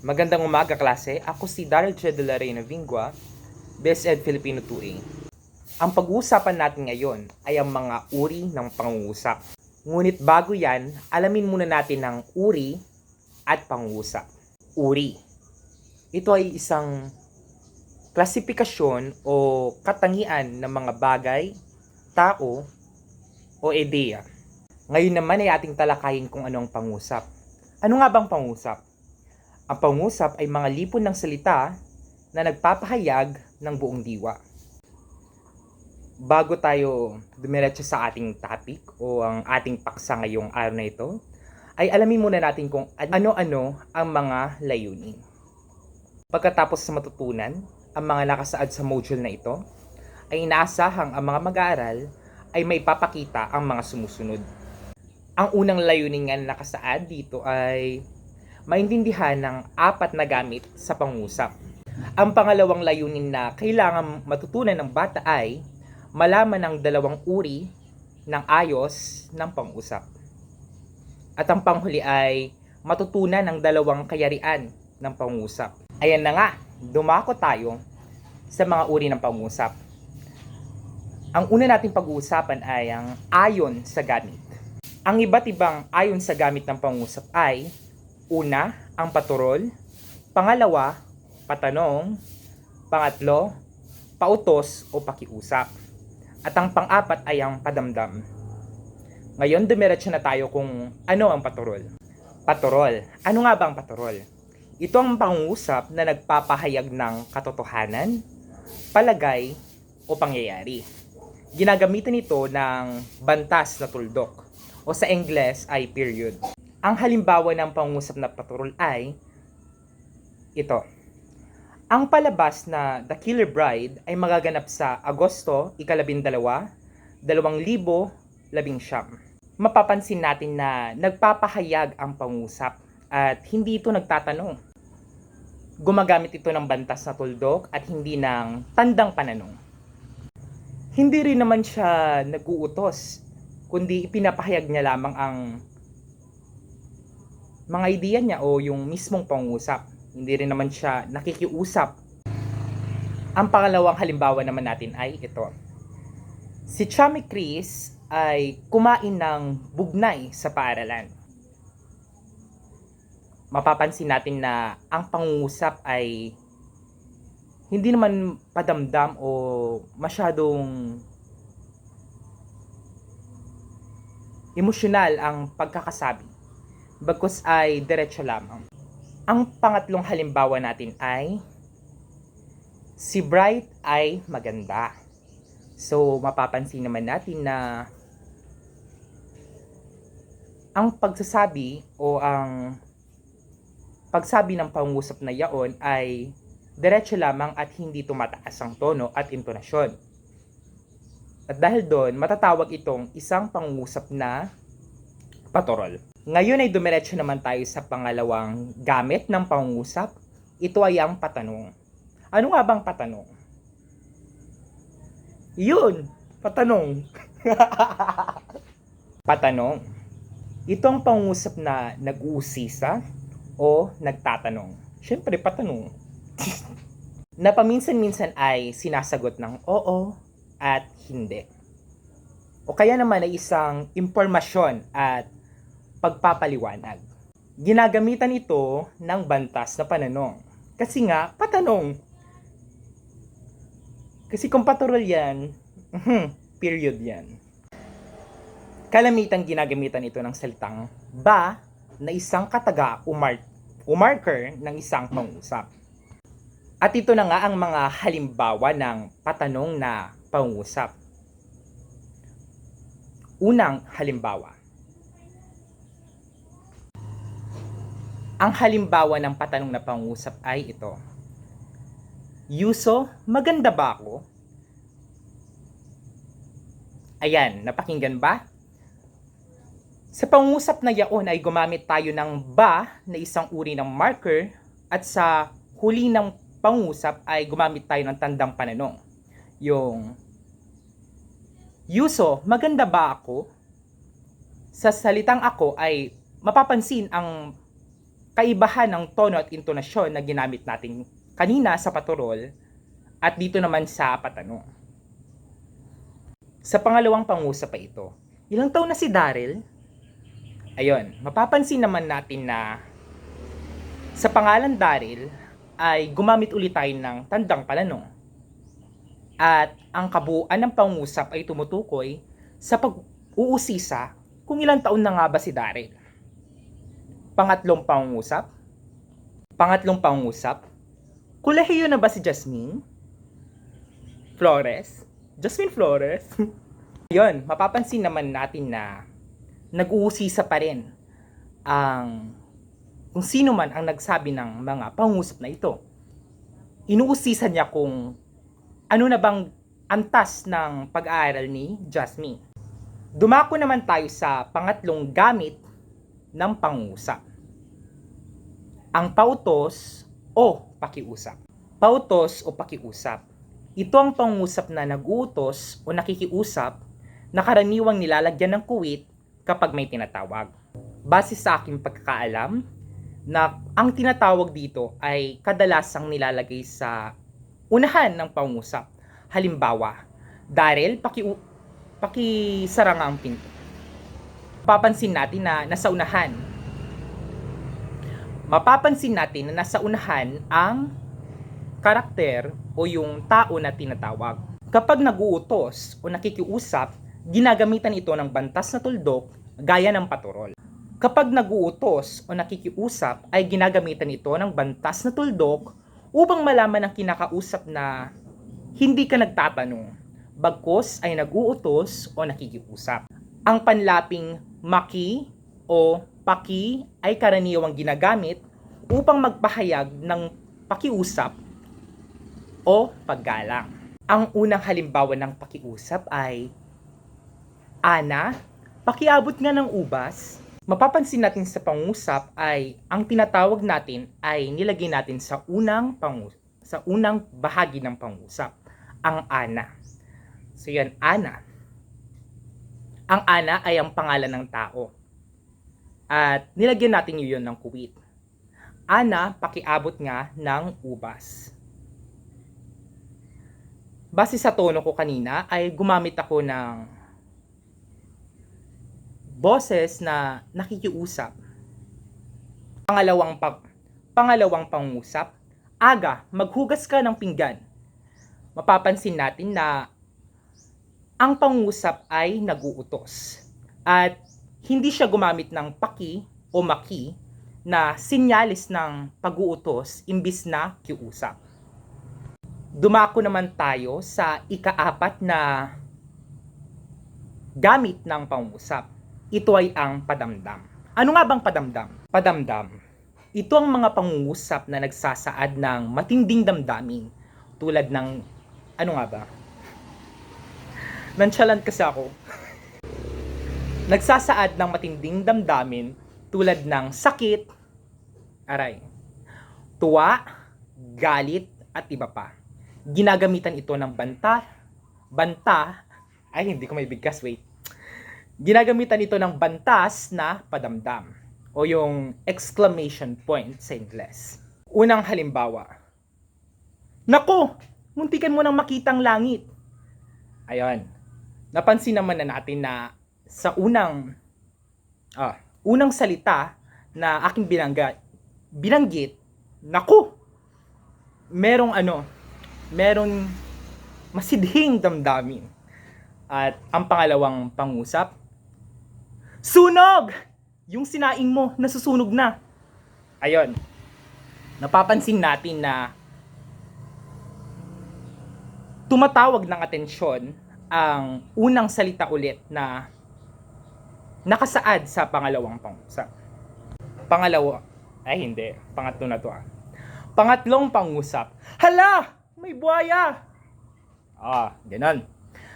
Magandang umaga klase. Ako si Daryl Che de la Reina Vingua, Best Ed Filipino 2A. Ang pag-uusapan natin ngayon ay ang mga uri ng pangungusap. Ngunit bago yan, alamin muna natin ang uri at pangungusap. Uri. Ito ay isang klasifikasyon o katangian ng mga bagay, tao, o ideya. Ngayon naman ay ating talakayin kung ano ang pangusap. Ano nga bang pangusap? Ang pangusap ay mga lipon ng salita na nagpapahayag ng buong diwa. Bago tayo dumiretso sa ating topic o ang ating paksa ngayong araw na ito, ay alamin muna natin kung ano-ano ang mga layunin. Pagkatapos sa matutunan, ang mga nakasaad sa module na ito, ay inaasahang ang mga mag-aaral ay may papakita ang mga sumusunod. Ang unang layunin nga na nakasaad dito ay maintindihan ng apat na gamit sa pangusap. Ang pangalawang layunin na kailangan matutunan ng bata ay malaman ang dalawang uri ng ayos ng pangusap. At ang panghuli ay matutunan ng dalawang kayarian ng pangusap. Ayan na nga, dumako tayo sa mga uri ng pangusap. Ang una nating pag-uusapan ay ang ayon sa gamit. Ang iba't ibang ayon sa gamit ng pangusap ay Una, ang paturol. Pangalawa, patanong. Pangatlo, pautos o pakiusap. At ang pang-apat ay ang padamdam. Ngayon, dumiretso na tayo kung ano ang paturol. Paturol. Ano nga ba ang paturol? Ito ang pangusap na nagpapahayag ng katotohanan, palagay, o pangyayari. Ginagamitan ito ng bantas na tuldok o sa Ingles ay period. Ang halimbawa ng pangusap na paturol ay ito. Ang palabas na The Killer Bride ay magaganap sa Agosto, ikalabindalawa, dalawang libo, labing siyam. Mapapansin natin na nagpapahayag ang pangusap at hindi ito nagtatanong. Gumagamit ito ng bantas na tuldok at hindi ng tandang pananong. Hindi rin naman siya nag-uutos, kundi ipinapahayag niya lamang ang mga ideya niya o yung mismong pangusap. Hindi rin naman siya nakikiusap. Ang pangalawang halimbawa naman natin ay ito. Si Chami Chris ay kumain ng bugnay sa paaralan. Mapapansin natin na ang pangungusap ay hindi naman padamdam o masyadong emosyonal ang pagkakasabi bagkus ay diretso lamang. Ang pangatlong halimbawa natin ay si Bright ay maganda. So, mapapansin naman natin na ang pagsasabi o ang pagsabi ng pangusap na yaon ay diretso lamang at hindi tumataas ang tono at intonasyon. At dahil doon, matatawag itong isang pangusap na patorol. Ngayon ay dumiretso naman tayo sa pangalawang gamit ng pangungusap. Ito ay ang patanong. Ano nga bang patanong? Yun! Patanong. patanong. Ito ang pangungusap na nag-uusisa o nagtatanong. Siyempre, patanong. na paminsan-minsan ay sinasagot ng oo at hindi. O kaya naman ay isang impormasyon at pagpapaliwanag. Ginagamitan ito ng bantas na pananong. Kasi nga, patanong. Kasi kung paturol yan, period yan. Kalamitan ginagamitan ito ng salitang ba na isang kataga o, mark, o marker ng isang pangusap. At ito na nga ang mga halimbawa ng patanong na pangusap. Unang halimbawa. Ang halimbawa ng patanong na pangusap ay ito. Yuso, maganda ba ako? Ayan, napakinggan ba? Sa pangusap na yaon ay gumamit tayo ng ba na isang uri ng marker at sa huli ng pangusap ay gumamit tayo ng tandang pananong. Yung Yuso, maganda ba ako? Sa salitang ako ay mapapansin ang kaibahan ng tono at intonasyon na ginamit natin kanina sa paturol at dito naman sa patanong. Sa pangalawang pangusap pa ito, ilang taon na si Daryl? Ayun, mapapansin naman natin na sa pangalan Daryl ay gumamit ulit tayo ng tandang palanong. At ang kabuuan ng pangusap ay tumutukoy sa pag-uusisa kung ilang taon na nga ba si Daryl. Pangatlong pangusap. Pangatlong pangusap. Kolehiyo na ba si Jasmine? Flores? Jasmine Flores? Yun, mapapansin naman natin na nag-uusisa pa rin ang kung sino man ang nagsabi ng mga pangusap na ito. Inuusisa niya kung ano na bang antas ng pag-aaral ni Jasmine. Dumako naman tayo sa pangatlong gamit ng pangusap. Ang pautos o pakiusap. Pautos o pakiusap. Ito ang pangusap na nag-uutos o nakikiusap na karaniwang nilalagyan ng kuwit kapag may tinatawag. Base sa aking pagkakaalam, na ang tinatawag dito ay kadalasang nilalagay sa unahan ng pangusap. Halimbawa, Daryl, paki pakisara nga ang pinto. Papansin natin na nasa unahan. Mapapansin natin na nasa unahan ang karakter o yung tao na tinatawag. Kapag naguutos o nakikiusap, ginagamitan ito ng bantas na tuldok gaya ng paturol. Kapag naguutos o nakikiusap ay ginagamitan ito ng bantas na tuldok upang malaman ng kinakausap na hindi ka nagtatanong, bagkos ay naguutos o nakikiusap. Ang panlaping maki o paki ay karaniwang ginagamit upang magpahayag ng pakiusap o paggalang. Ang unang halimbawa ng pakiusap ay Ana, pakiabot nga ng ubas. Mapapansin natin sa pangusap ay ang tinatawag natin ay nilagay natin sa unang pangus sa unang bahagi ng pangusap, ang ana. So yan, ana. Ang ana ay ang pangalan ng tao. At nilagyan natin yun ng kuwit. Ana, pakiabot nga ng ubas. Base sa tono ko kanina ay gumamit ako ng boses na nakikiusap. Pangalawang pag pangalawang pangusap, aga, maghugas ka ng pinggan. Mapapansin natin na ang pangusap ay naguutos. At hindi siya gumamit ng paki o maki na sinyalis ng pag-uutos imbis na kiusap. Dumako naman tayo sa ikaapat na gamit ng pangusap. Ito ay ang padamdam. Ano nga bang padamdam? Padamdam. Ito ang mga pangungusap na nagsasaad ng matinding damdamin tulad ng ano nga ba? Nonchalant kasi ako. Nagsasaad ng matinding damdamin tulad ng sakit, aray, tuwa, galit, at iba pa. Ginagamitan ito ng banta, banta, ay hindi ko may bigkas, wait. Ginagamitan ito ng bantas na padamdam o yung exclamation point sa Ingles. Unang halimbawa, Nako! Muntikan mo nang makitang langit. Ayon. Napansin naman na natin na sa unang ah, unang salita na aking binangga, binanggit, naku, merong ano, merong masidhing damdamin. At ang pangalawang pangusap, sunog! Yung sinaing mo, nasusunog na. Ayon. Napapansin natin na tumatawag ng atensyon ang unang salita ulit na nakasaad sa pangalawang pangusap. Pangalawa, ay hindi, pangatlo na to ah. Pangatlong pangusap, hala, may buhaya! Ah, ganun.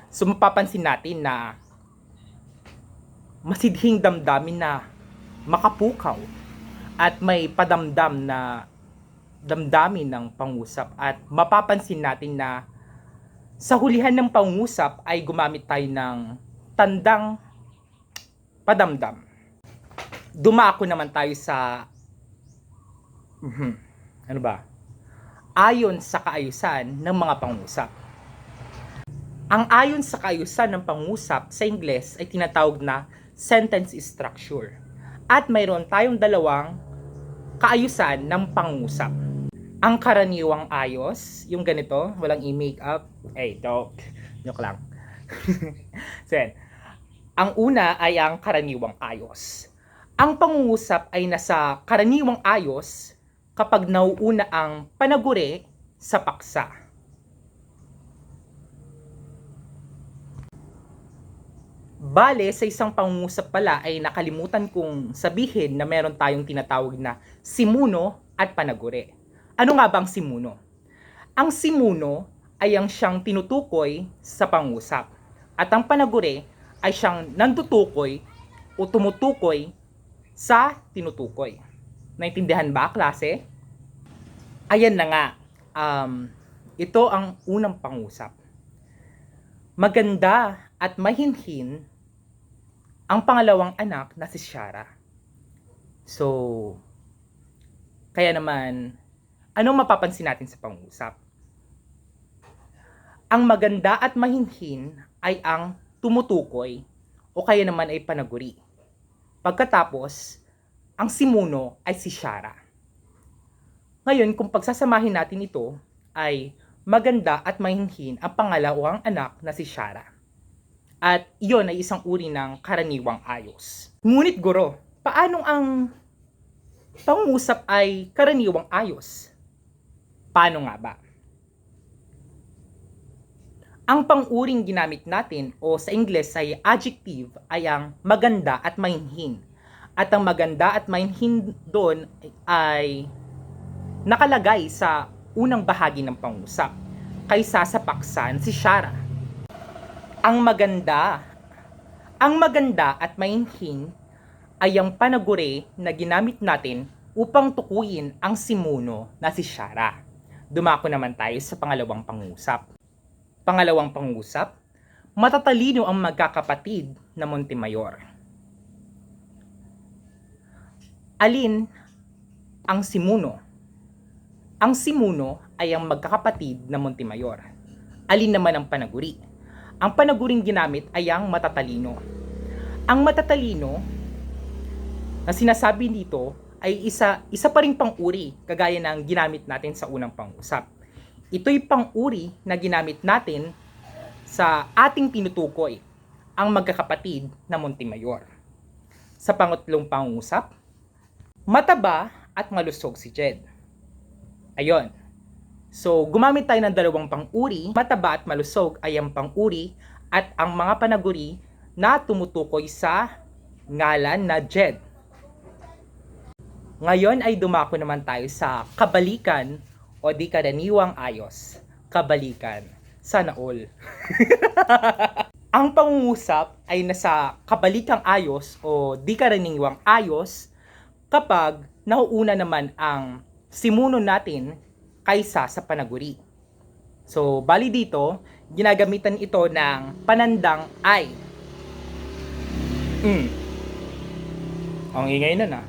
So mapapansin natin na masidhing damdamin na makapukaw at may padamdam na damdamin ng pangusap at mapapansin natin na sa hulihan ng pangusap ay gumamit tayo ng tandang padamdam. Dumako naman tayo sa Mhm. Ano ba? Ayon sa kaayusan ng mga pangusap. Ang ayon sa kaayusan ng pangusap sa Ingles ay tinatawag na sentence structure. At mayroon tayong dalawang kaayusan ng pangusap. Ang karaniwang ayos, yung ganito, walang i-makeup. Eh, joke. Joke lang. so. Ang una ay ang karaniwang ayos. Ang pangungusap ay nasa karaniwang ayos kapag nauuna ang panaguri sa paksa. Bale, sa isang pangungusap pala ay nakalimutan kong sabihin na meron tayong tinatawag na simuno at panaguri. Ano nga bang simuno? Ang simuno ay ang siyang tinutukoy sa pangusap. At ang panaguri ay siyang nandutukoy o tumutukoy sa tinutukoy. Naintindihan ba, klase? Ayan na nga. Um, ito ang unang pangusap. Maganda at mahinhin ang pangalawang anak na si Shara. So, kaya naman, anong mapapansin natin sa pangusap? Ang maganda at mahinhin ay ang tumutukoy o kaya naman ay panaguri. Pagkatapos, ang simuno ay si Shara. Ngayon, kung pagsasamahin natin ito, ay maganda at mahinhin ang pangalawang anak na si Shara. At iyon ay isang uri ng karaniwang ayos. Ngunit guro, paano ang pangusap ay karaniwang ayos? Paano nga ba? Ang panguring ginamit natin o sa Ingles ay adjective ay ang maganda at mahinhin. At ang maganda at mahinhin doon ay nakalagay sa unang bahagi ng pangusap kaysa sa paksan si Shara. Ang maganda, ang maganda at mahinhin ay ang panaguri na ginamit natin upang tukuyin ang simuno na si Shara. Dumako naman tayo sa pangalawang pangusap. Pangalawang pangusap, matatalino ang magkakapatid na Montemayor. Alin ang simuno? Ang simuno ay ang magkakapatid na Montemayor. Alin naman ang panaguri? Ang panaguring ginamit ay ang matatalino. Ang matatalino na sinasabi dito ay isa isa pa ring pang-uri kagaya ng ginamit natin sa unang pang-usap. Ito'y pang-uri na ginamit natin sa ating tinutukoy, ang magkakapatid na Montemayor. Sa pangatlong pangusap, mataba at malusog si Jed. Ayon. So, gumamit tayo ng dalawang pang-uri. Mataba at malusog ay ang pang-uri at ang mga panaguri na tumutukoy sa ngalan na Jed. Ngayon ay dumako naman tayo sa kabalikan o di karaniwang ayos. Kabalikan. Sana all. ang pangungusap ay nasa kabalikang ayos o di karaniwang ayos kapag nauuna naman ang simuno natin kaysa sa panaguri. So, bali dito, ginagamitan ito ng panandang ay. Mm. Ang ingay na na.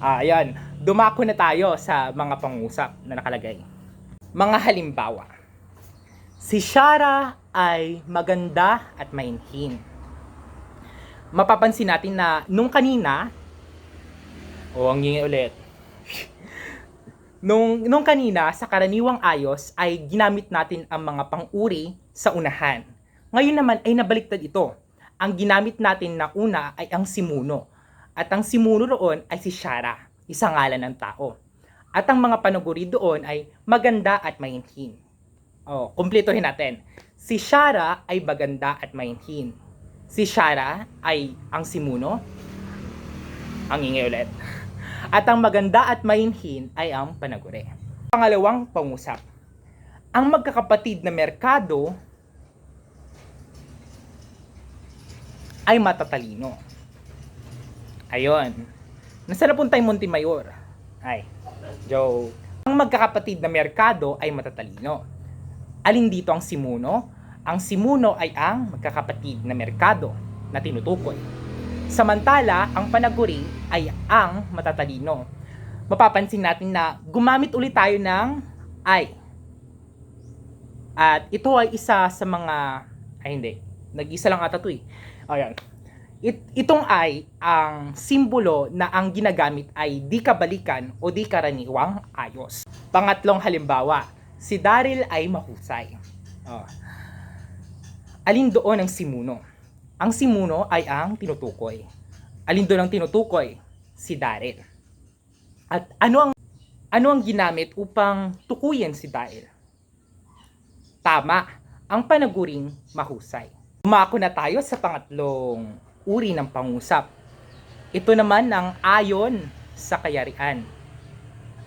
Ah, ayan. Dumako na tayo sa mga pangusap na nakalagay. Mga halimbawa. Si Shara ay maganda at mainhin. Mapapansin natin na nung kanina, o ang ingay ulit, Nung, nung kanina, sa karaniwang ayos, ay ginamit natin ang mga pang-uri sa unahan. Ngayon naman ay nabaliktad ito. Ang ginamit natin na una ay ang simuno. At ang simuno roon ay si Shara, isang ngalan ng tao. At ang mga panuguri doon ay maganda at mahinhin. Oh, kumpletohin natin. Si Shara ay maganda at mahinhin. Si Shara ay ang simuno. Ang ingay ulit. At ang maganda at mahinhin ay ang panaguri. Pangalawang pangusap. Ang magkakapatid na merkado ay matatalino. Ayon. Nasaan na punta yung Montemayor? Ay, joke. Ang magkakapatid na merkado ay matatalino. Alin dito ang simuno? Ang simuno ay ang magkakapatid na merkado na tinutukoy. Samantala, ang panaguri ay ang matatalino. mapapansin natin na gumamit ulit tayo ng I. At ito ay isa sa mga, ay hindi, nag-isa lang ata to eh. Ayan. It, itong I, ang simbolo na ang ginagamit ay di kabalikan o di karaniwang ayos. Pangatlong halimbawa, si Daryl ay mahusay. Oh. Alin doon ang simuno? Ang simuno ay ang tinutukoy. Alin doon ang tinutukoy? Si Daryl. At ano ang ano ang ginamit upang tukuyin si Daryl? Tama, ang panaguring mahusay. Umako na tayo sa pangatlong uri ng pangusap. Ito naman ang ayon sa kayarian.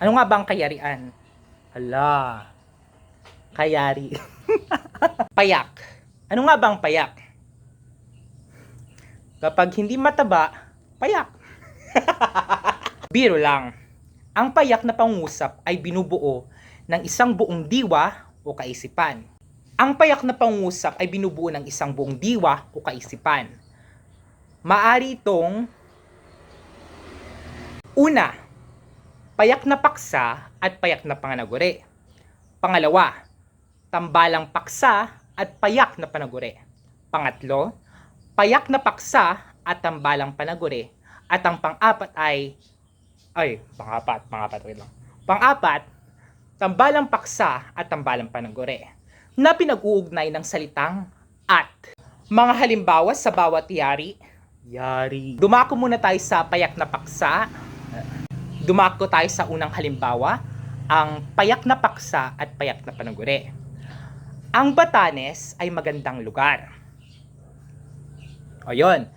Ano nga ba ang kayarian? Hala, kayari. payak. Ano nga ba ang payak? Kapag hindi mataba, payak. Biro lang. Ang payak na pangusap ay binubuo ng isang buong diwa o kaisipan. Ang payak na pangusap ay binubuo ng isang buong diwa o kaisipan. Maari itong Una, payak na paksa at payak na panganaguri. Pangalawa, tambalang paksa at payak na panaguri. Pangatlo, payak na paksa at tambalang panaguri. At ang pang-apat ay ay, pang-apat, pang-apat, wait lang. Pang-apat, tambalang paksa at tambalang panaguri na pinag-uugnay ng salitang at. Mga halimbawa sa bawat yari, yari. Dumako muna tayo sa payak na paksa. Dumako tayo sa unang halimbawa, ang payak na paksa at payak na panaguri. Ang Batanes ay magandang lugar. O yun,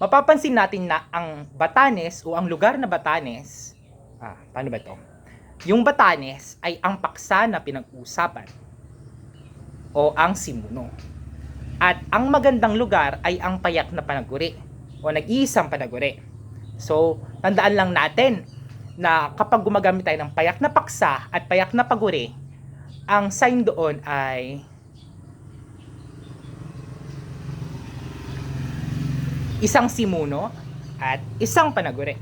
mapapansin natin na ang Batanes o ang lugar na Batanes, ah, paano ba to? Yung Batanes ay ang paksa na pinag-uusapan o ang simuno. At ang magandang lugar ay ang payak na panaguri o nag-iisang panaguri. So, tandaan lang natin na kapag gumagamit tayo ng payak na paksa at payak na paguri, ang sign doon ay isang simuno at isang panaguri.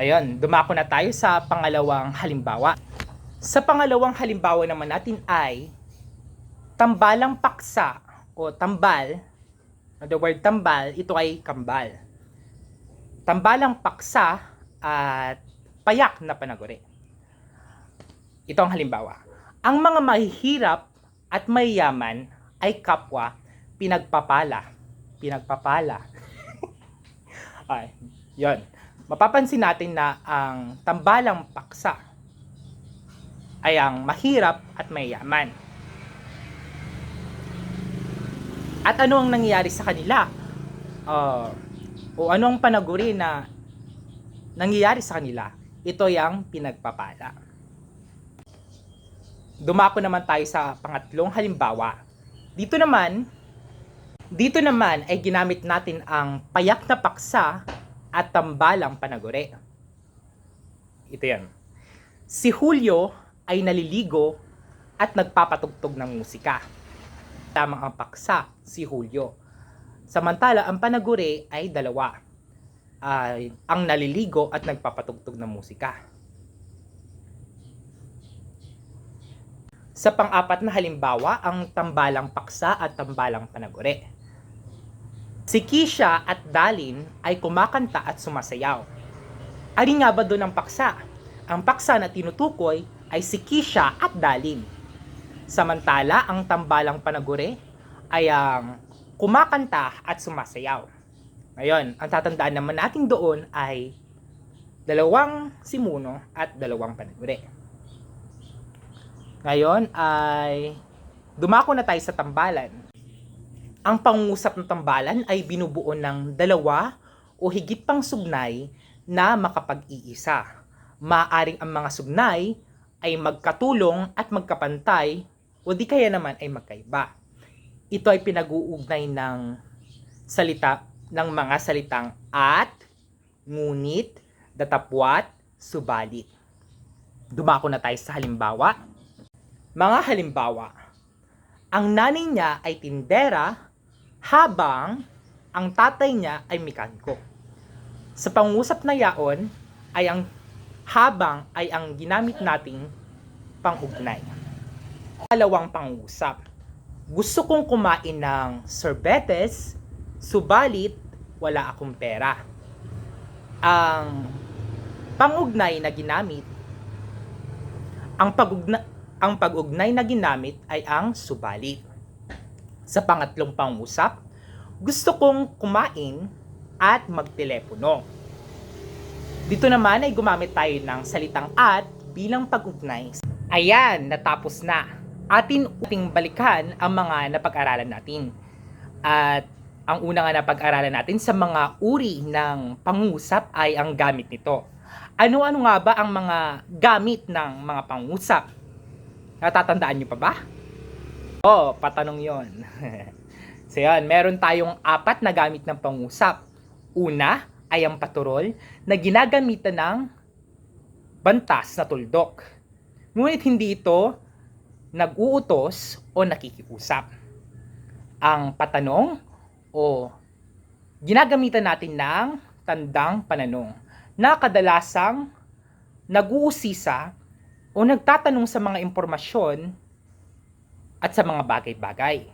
Ayun, dumako na tayo sa pangalawang halimbawa. Sa pangalawang halimbawa naman natin ay tambalang paksa o tambal. The word tambal, ito ay kambal. Tambalang paksa at payak na panaguri. Ito ang halimbawa. Ang mga mahihirap at mayayaman ay kapwa pinagpapala. Pinagpapala. ay, yon. Mapapansin natin na ang tambalang paksa ay ang mahirap at mayayaman. At ano ang nangyayari sa kanila? Uh, o ano ang panaguri na nangyayari sa kanila? Ito yung pinagpapala. Dumako naman tayo sa pangatlong halimbawa. Dito naman, dito naman ay ginamit natin ang payak na paksa at tambalang panaguri. Ito yan. Si Julio ay naliligo at nagpapatugtog ng musika. Tamang ang paksa, si Julio. Samantala, ang panaguri ay dalawa. Ay ang naliligo at nagpapatugtog ng musika. Sa pang-apat na halimbawa, ang tambalang paksa at tambalang panaguri. Si Kisha at Dalin ay kumakanta at sumasayaw. Alin nga ba doon ang paksa? Ang paksa na tinutukoy ay si Kisha at Dalin. Samantala, ang tambalang panaguri ay ang kumakanta at sumasayaw. Ngayon, ang tatandaan naman natin doon ay dalawang simuno at dalawang panaguri. Ngayon ay dumako na tayo sa tambalan. Ang pangungusap ng tambalan ay binubuo ng dalawa o higit pang sugnay na makapag-iisa. Maaring ang mga sugnay ay magkatulong at magkapantay o di kaya naman ay magkaiba. Ito ay pinag-uugnay ng salita ng mga salitang at, ngunit, datapwat, subalit. Dumako na tayo sa halimbawa. Mga halimbawa, ang nanay niya ay tindera habang ang tatay niya ay mekaniko. Sa pangusap na yaon ay ang habang ay ang ginamit nating pangugnay. Dalawang pangusap. Gusto kong kumain ng sorbetes, subalit wala akong pera. Ang pangugnay na ginamit, ang pagugna, ang pag-ugnay na ginamit ay ang subalit. Sa pangatlong pangusap, gusto kong kumain at magtelepono. Dito naman ay gumamit tayo ng salitang at bilang pag-ugnay. Ayan, natapos na. Atin uting balikan ang mga napag-aralan natin. At ang una nga napag-aralan natin sa mga uri ng pangusap ay ang gamit nito. Ano-ano nga ba ang mga gamit ng mga pangusap? Natatandaan nyo pa ba? Oo, patanong yon. so yan, meron tayong apat na gamit ng pangusap. Una ay ang paturol na ginagamitan ng bantas na tuldok. Ngunit hindi ito nag-uutos o nakikiusap. Ang patanong o ginagamitan natin ng tandang pananong na kadalasang nag-uusisa o nagtatanong sa mga impormasyon at sa mga bagay-bagay.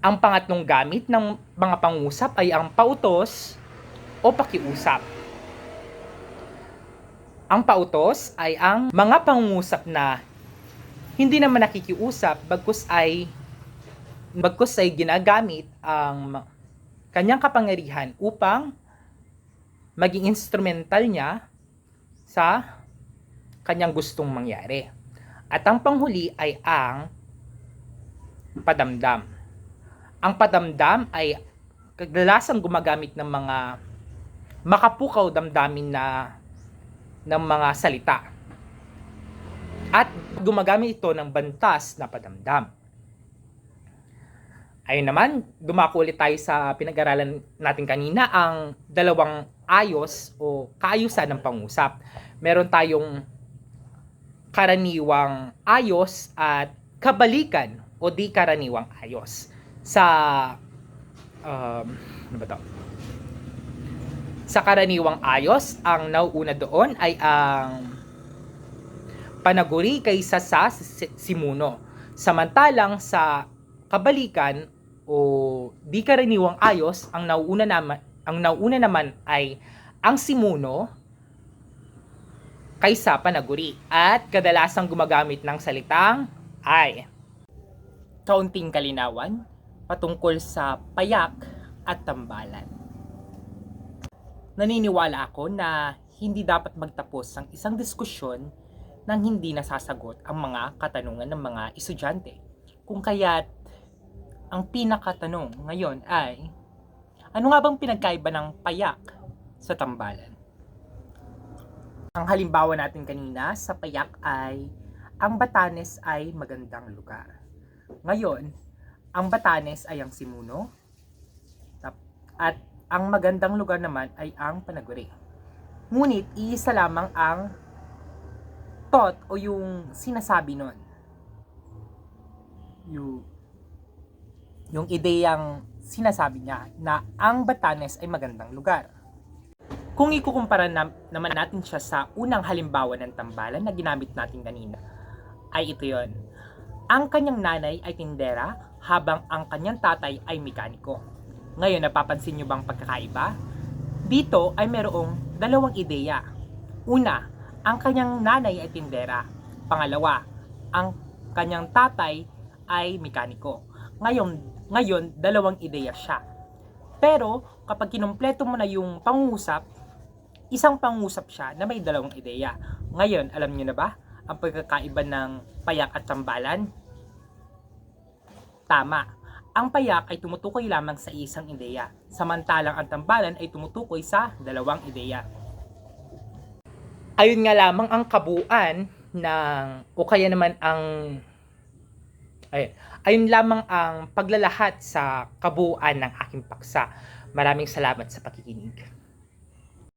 Ang pangatlong gamit ng mga pangusap ay ang pautos o pakiusap. Ang pautos ay ang mga pangungusap na hindi naman nakikiusap bagkus ay bagkus ay ginagamit ang kanyang kapangyarihan upang maging instrumental niya sa kanyang gustong mangyari. At ang panghuli ay ang padamdam. Ang padamdam ay kadalasang gumagamit ng mga makapukaw damdamin na ng mga salita. At gumagamit ito ng bantas na padamdam. Ayun naman, dumako ulit tayo sa pinag-aralan natin kanina, ang dalawang ayos o kaayusan ng pangusap. Meron tayong karaniwang ayos at kabalikan o di karaniwang ayos. Sa um, ano ba to? Sa karaniwang ayos, ang nauuna doon ay ang panaguri kaysa sa si- simuno. Samantalang sa kabalikan o di karaniwang ayos, ang nauuna naman ang nauuna naman ay ang simuno kaysa panaguri at kadalasang gumagamit ng salitang ay. Kaunting kalinawan patungkol sa payak at tambalan. Naniniwala ako na hindi dapat magtapos ang isang diskusyon nang hindi nasasagot ang mga katanungan ng mga estudyante. Kung kaya't ang pinakatanong ngayon ay, ano nga bang pinagkaiba ng payak sa tambalan? Ang halimbawa natin kanina sa payak ay, ang Batanes ay magandang lugar. Ngayon, ang Batanes ay ang Simuno, at ang magandang lugar naman ay ang Panaguri. Ngunit, iisa lamang ang thought o yung sinasabi nun. Yung, yung ideyang sinasabi niya na ang Batanes ay magandang lugar. Kung ikukumpara na, naman natin siya sa unang halimbawa ng tambalan na ginamit natin kanina, ay ito yon. Ang kanyang nanay ay tindera habang ang kanyang tatay ay mekaniko. Ngayon, napapansin nyo bang pagkakaiba? Dito ay merong dalawang ideya. Una, ang kanyang nanay ay tindera. Pangalawa, ang kanyang tatay ay mekaniko. Ngayon, ngayon dalawang ideya siya. Pero kapag kinumpleto mo na yung pangusap, isang pangusap siya na may dalawang ideya. Ngayon, alam niyo na ba ang pagkakaiba ng payak at tambalan? Tama. Ang payak ay tumutukoy lamang sa isang ideya, samantalang ang tambalan ay tumutukoy sa dalawang ideya. Ayun nga lamang ang kabuuan ng o kaya naman ang ay, ayun lamang ang paglalahat sa kabuuan ng aking paksa. Maraming salamat sa pakikinig.